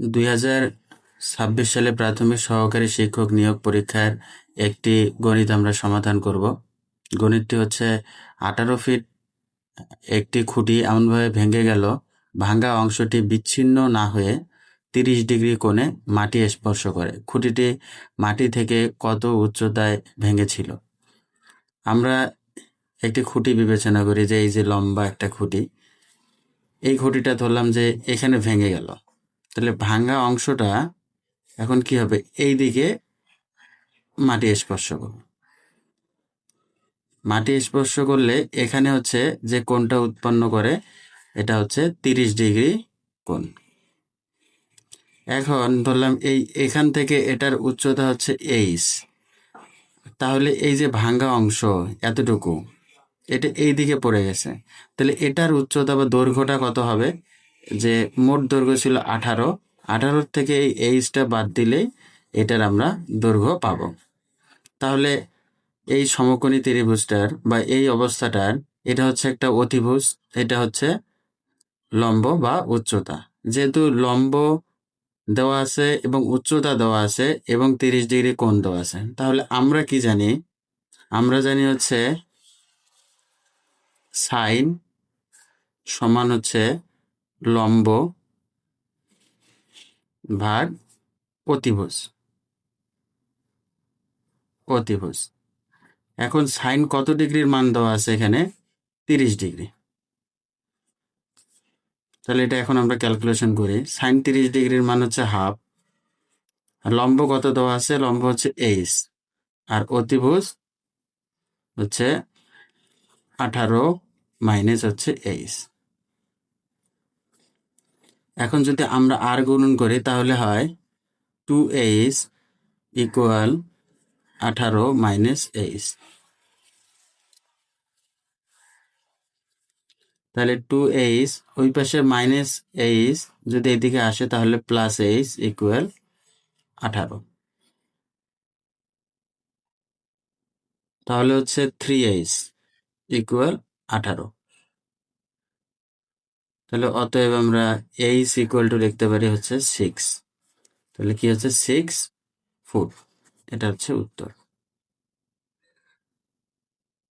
দুই ছাব্বিশ সালে প্রাথমিক সহকারী শিক্ষক নিয়োগ পরীক্ষার একটি গণিত আমরা সমাধান করব। গণিতটি হচ্ছে আঠারো ফিট একটি খুঁটি এমনভাবে ভেঙে গেল, ভাঙ্গা অংশটি বিচ্ছিন্ন না হয়ে তিরিশ ডিগ্রি কোণে মাটি স্পর্শ করে। খুঁটিটি মাটি থেকে কত উচ্চতায় ভেঙেছিল? আমরা একটি খুঁটি বিবেচনা করি যে এই যে লম্বা একটা খুঁটি, এই খুঁটিটা ধরলাম যে এখানে ভেঙে গেল। তাহলে ভাঙ্গা অংশটা এখন কি হবে? এই দিকে মাটি স্পর্শ করবে। মাটি স্পর্শ করলে এখানে হচ্ছে যে কোণটা উৎপন্ন করে, এটা হচ্ছে তিরিশ ডিগ্রি কোণ। এখন ধরলাম এই, এখান থেকে এটার উচ্চতা হচ্ছে এইস তাহলে এই যে ভাঙ্গা অংশ এতটুকু, এটা এই দিকে পড়ে গেছে। তাহলে এটার উচ্চতা বা দৈর্ঘ্যটা কত হবে? যে মোট দৈর্ঘ্য ছিল আঠারো। আঠারোর থেকে এই এইচটা বাদ দিলেই এটার আমরা দৈর্ঘ্য পাব। তাহলে এই সমকোণী ত্রিভুজটার বা এই অবস্থাটার, এটা হচ্ছে একটা অতিভুজ, এটা হচ্ছে লম্ব বা উচ্চতা। যেহেতু লম্ব দেওয়া আছে এবং উচ্চতা দেওয়া আছে এবং তিরিশ ডিগ্রি কোণ দেওয়া আছে, তাহলে আমরা কি জানি? আমরা জানি হচ্ছে সাইন সমান হচ্ছে লম্ব ভাগ অতিভুজ অতিভুজ এখন সাইন কত ডিগ্রির মান দেওয়া আছে এখানে? তিরিশ ডিগ্রি। তাহলে এটা এখন আমরা ক্যালকুলেশন করি। সাইন তিরিশ ডিগ্রির মান হচ্ছে হাফ আর লম্ব কত দেওয়া আছে? লম্ব হচ্ছে এইচ আর অতিভুজ হচ্ছে আঠারো মাইনাস হচ্ছে এইচ এখন যদি আমরা আর গুণন করি, তাহলে হয় টু এইচ ইকুয়াল আঠারো মাইনাস এইচ তাহলে টু এইচ ওই পাশে মাইনাস এইচ যদি এদিকে আসে, তাহলে প্লাস এইচ ইকুয়াল আঠারো। তাহলে হচ্ছে থ্রি এইচ ইকুয়াল আঠারো। তাহলে অতএব আমরা এইচ ইকুয়াল টু লিখতে পারি হচ্ছে সিক্স তাহলে কি হচ্ছে? সিক্স ফোর এটা হচ্ছে উত্তর।